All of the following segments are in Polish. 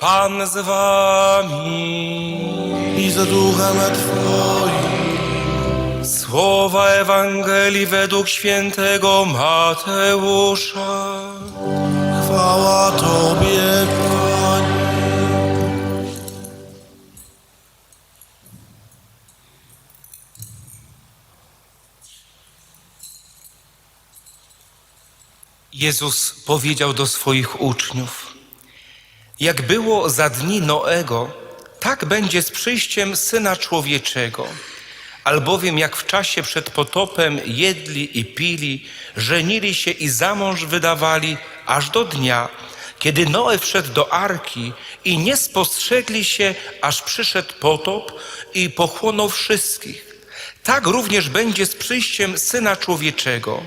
Pan z wami. i z duchem Twoim. Słowa Ewangelii według świętego Mateusza. Chwała Tobie, Panie. Jezus powiedział do swoich uczniów: Jak było za dni Noego, tak będzie z przyjściem syna człowieczego. Albowiem jak w czasie przed potopem jedli i pili, żenili się i za mąż wydawali, aż do dnia, kiedy Noe wszedł do arki i nie spostrzegli się, aż przyszedł potop i pochłonął wszystkich. Tak również będzie z przyjściem syna człowieczego.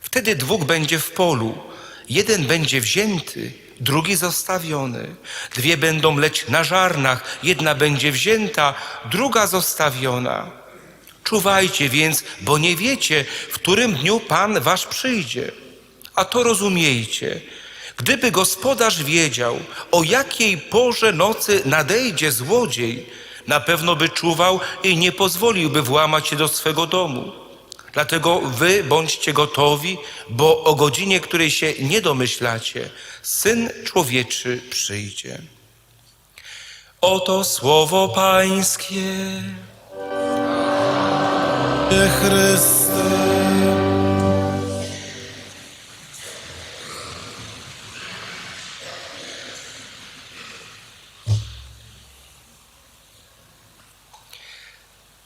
Wtedy dwóch będzie w polu. Jeden będzie wzięty, drugi zostawiony. Dwie będą leć na żarnach, jedna będzie wzięta, druga zostawiona. Czuwajcie więc, bo nie wiecie, w którym dniu Pan wasz przyjdzie. A to rozumiejcie. Gdyby gospodarz wiedział, o jakiej porze nocy nadejdzie złodziej, na pewno by czuwał i nie pozwoliłby włamać się do swego domu. Dlatego wy bądźcie gotowi, bo o godzinie, której się nie domyślacie, Syn Człowieczy przyjdzie. Oto słowo Pańskie.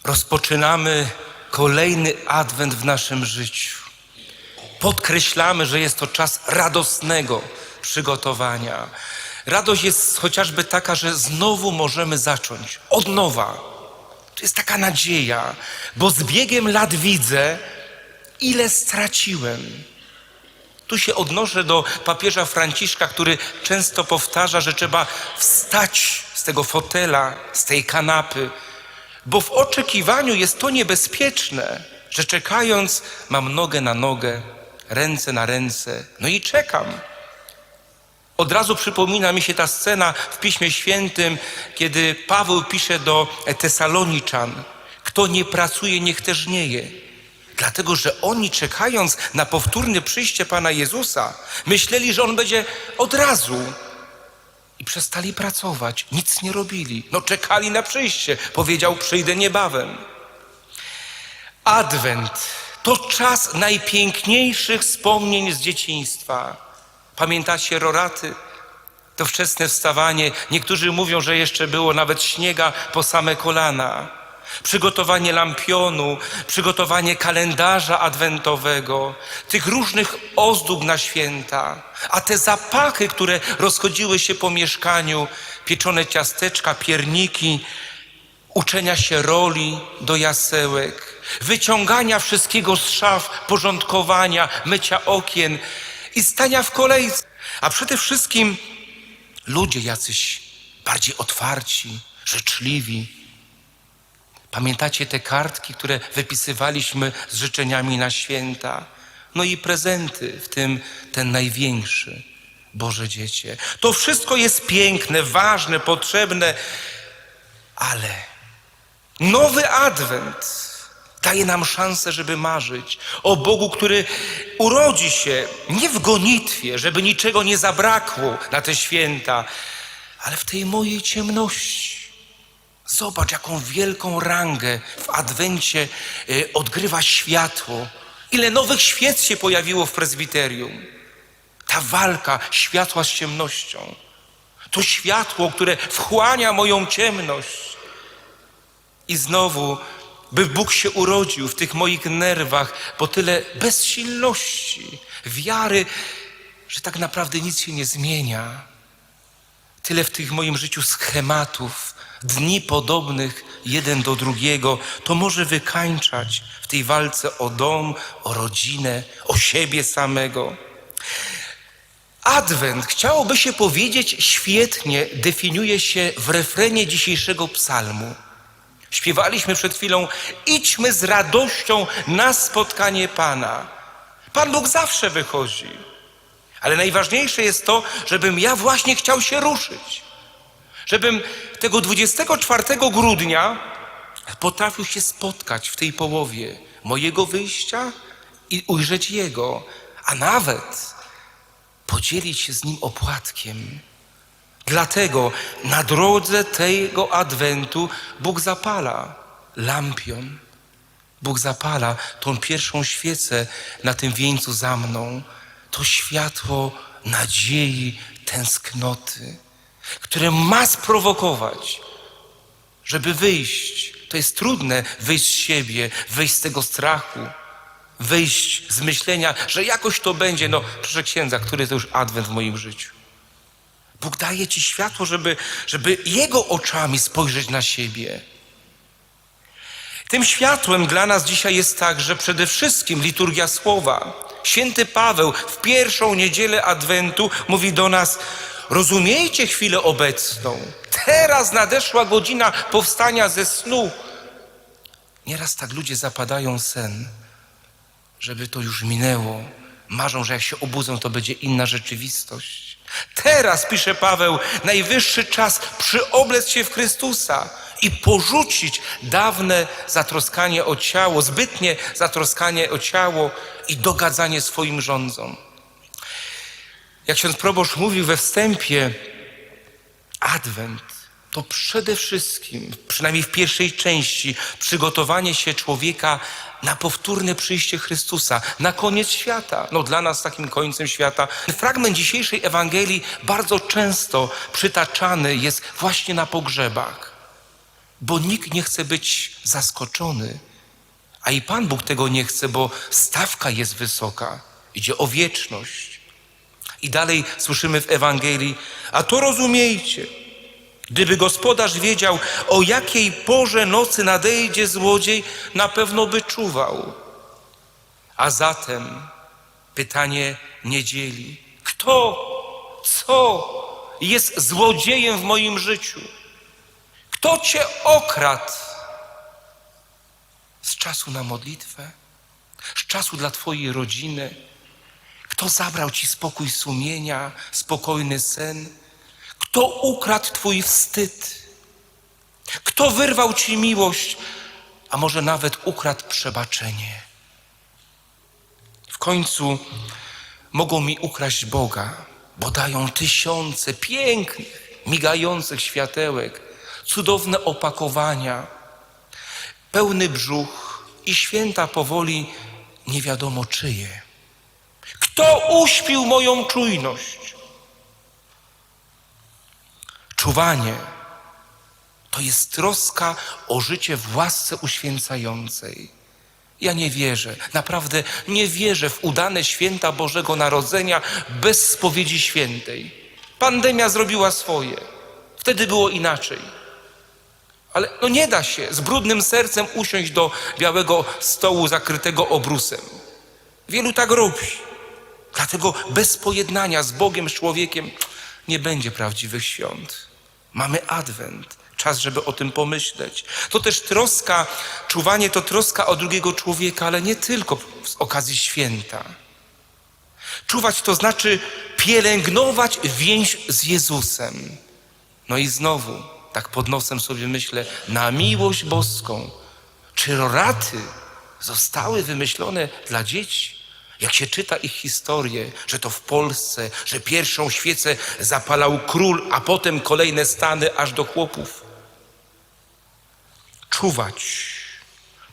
Rozpoczynamy kolejny adwent w naszym życiu. Podkreślamy, że jest to czas radosnego przygotowania. Radość jest chociażby taka, że znowu możemy zacząć od nowa. To jest taka nadzieja, bo z biegiem lat widzę, ile straciłem. Tu się odnoszę do papieża Franciszka, który często powtarza, że trzeba wstać z tego fotela, z tej kanapy, bo w oczekiwaniu jest to niebezpieczne, że czekając mam nogę na nogę, ręce na ręce, no i czekam. Od razu przypomina mi się ta scena w Piśmie Świętym, kiedy Paweł pisze do Tesaloniczan: Kto nie pracuje, niech też żnieje. Dlatego, że oni czekając na powtórne przyjście Pana Jezusa, myśleli, że On będzie od razu. I przestali pracować, nic nie robili. No czekali na przyjście. Powiedział, przyjdę niebawem. Adwent to czas najpiękniejszych wspomnień z dzieciństwa. Pamiętacie roraty? To wczesne wstawanie. Niektórzy mówią, że jeszcze było nawet śniega po same kolana. Przygotowanie lampionu, przygotowanie kalendarza adwentowego, tych różnych ozdób na święta, a te zapachy, które rozchodziły się po mieszkaniu, pieczone ciasteczka, pierniki, uczenia się roli do jasełek, wyciągania wszystkiego z szaf, porządkowania, mycia okien i stania w kolejce. A przede wszystkim ludzie jacyś bardziej otwarci, życzliwi. Pamiętacie te kartki, które wypisywaliśmy z życzeniami na święta? No i prezenty, w tym ten największy. Boże Dziecię. To wszystko jest piękne, ważne, potrzebne, ale Nowy Adwent daje nam szansę, żeby marzyć o Bogu, który urodzi się nie w gonitwie, żeby niczego nie zabrakło na te święta, ale w tej mojej ciemności. Zobacz, jaką wielką rangę w Adwencie y, odgrywa światło. Ile nowych świec się pojawiło w prezbiterium. Ta walka światła z ciemnością. To światło, które wchłania moją ciemność. I znowu, by Bóg się urodził w tych moich nerwach, po tyle bezsilności, wiary, że tak naprawdę nic się nie zmienia. Tyle w tych moim życiu schematów, dni podobnych jeden do drugiego, to może wykańczać w tej walce o dom, o rodzinę, o siebie samego. Adwent, chciałoby się powiedzieć, świetnie definiuje się w refrenie dzisiejszego psalmu. Śpiewaliśmy przed chwilą: idźmy z radością na spotkanie Pana. Pan Bóg zawsze wychodzi, ale najważniejsze jest to, żebym ja właśnie chciał się ruszyć. Żebym tego 24 grudnia potrafił się spotkać w tej połowie mojego wyjścia i ujrzeć Jego, a nawet podzielić się z Nim opłatkiem. Dlatego na drodze tego adwentu Bóg zapala lampion. Bóg zapala tą pierwszą świecę na tym wieńcu za mną. To światło nadziei, tęsknoty, które ma sprowokować, żeby wyjść. To jest trudne wyjść z siebie, wyjść z tego strachu, wyjść z myślenia, że jakoś to będzie. No, proszę księdza, który to już adwent w moim życiu. Bóg daje ci światło, żeby, żeby Jego oczami spojrzeć na siebie. Tym światłem dla nas dzisiaj jest także przede wszystkim liturgia słowa. Święty Paweł w pierwszą niedzielę Adwentu mówi do nas: Rozumiejcie chwilę obecną. Teraz nadeszła godzina powstania ze snu. Nieraz tak ludzie zapadają sen, żeby to już minęło. Marzą, że jak się obudzą, to będzie inna rzeczywistość. Teraz, pisze Paweł, najwyższy czas przyoblec się w Chrystusa i porzucić dawne zatroskanie o ciało, zbytnie zatroskanie o ciało i dogadzanie swoim rządzom. Jak ksiądz proboszcz mówił we wstępie, Adwent to przede wszystkim, przynajmniej w pierwszej części, przygotowanie się człowieka na powtórne przyjście Chrystusa, na koniec świata. No dla nas takim końcem świata. Fragment dzisiejszej Ewangelii bardzo często przytaczany jest właśnie na pogrzebach, bo nikt nie chce być zaskoczony, a i Pan Bóg tego nie chce, bo stawka jest wysoka. Idzie o wieczność. I dalej słyszymy w Ewangelii, a to rozumiejcie. Gdyby gospodarz wiedział, o jakiej porze nocy nadejdzie złodziej, na pewno by czuwał. A zatem pytanie niedzieli: kto, co jest złodziejem w moim życiu? Kto cię okradł z czasu na modlitwę, z czasu dla twojej rodziny? Kto zabrał ci spokój sumienia, spokojny sen? Kto ukradł Twój wstyd? Kto wyrwał Ci miłość, a może nawet ukradł przebaczenie? W końcu mogą mi ukraść Boga, bo dają tysiące pięknych, migających światełek, cudowne opakowania, pełny brzuch i święta powoli nie wiadomo czyje. Kto uśpił moją czujność? Czuwanie to jest troska o życie w łasce uświęcającej. Ja nie wierzę, naprawdę nie wierzę w udane święta Bożego Narodzenia bez spowiedzi świętej. Pandemia zrobiła swoje. Wtedy było inaczej. Ale no nie da się z brudnym sercem usiąść do białego stołu zakrytego obrusem. Wielu tak robi. Dlatego bez pojednania z Bogiem, z człowiekiem nie będzie prawdziwych świąt. Mamy adwent, czas, żeby o tym pomyśleć. To też troska, czuwanie to troska o drugiego człowieka, ale nie tylko z okazji święta. Czuwać to znaczy pielęgnować więź z Jezusem. No i znowu, tak pod nosem sobie myślę, na miłość boską. Czy roraty zostały wymyślone dla dzieci? Jak się czyta ich historię, że to w Polsce, że pierwszą świecę zapalał król, a potem kolejne stany aż do chłopów. Czuwać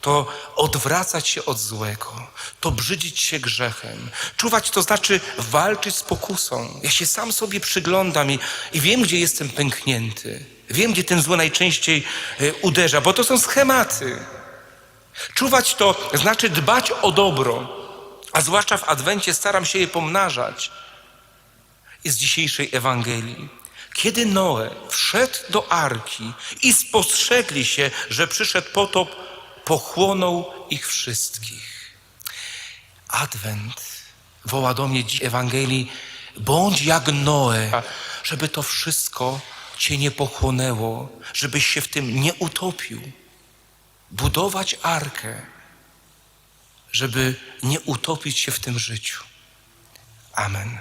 to odwracać się od złego, to brzydzić się grzechem. Czuwać to znaczy walczyć z pokusą. Ja się sam sobie przyglądam i, i wiem, gdzie jestem pęknięty. Wiem, gdzie ten zło najczęściej y, uderza, bo to są schematy. Czuwać to znaczy dbać o dobro, a zwłaszcza w Adwencie staram się je pomnażać. I z dzisiejszej Ewangelii. Kiedy Noe wszedł do arki i spostrzegli się, że przyszedł potop, pochłonął ich wszystkich. Adwent woła do mnie dziś Ewangelii, bądź jak Noe, żeby to wszystko cię nie pochłonęło, żebyś się w tym nie utopił. Budować arkę, żeby nie utopić się w tym życiu. Amen.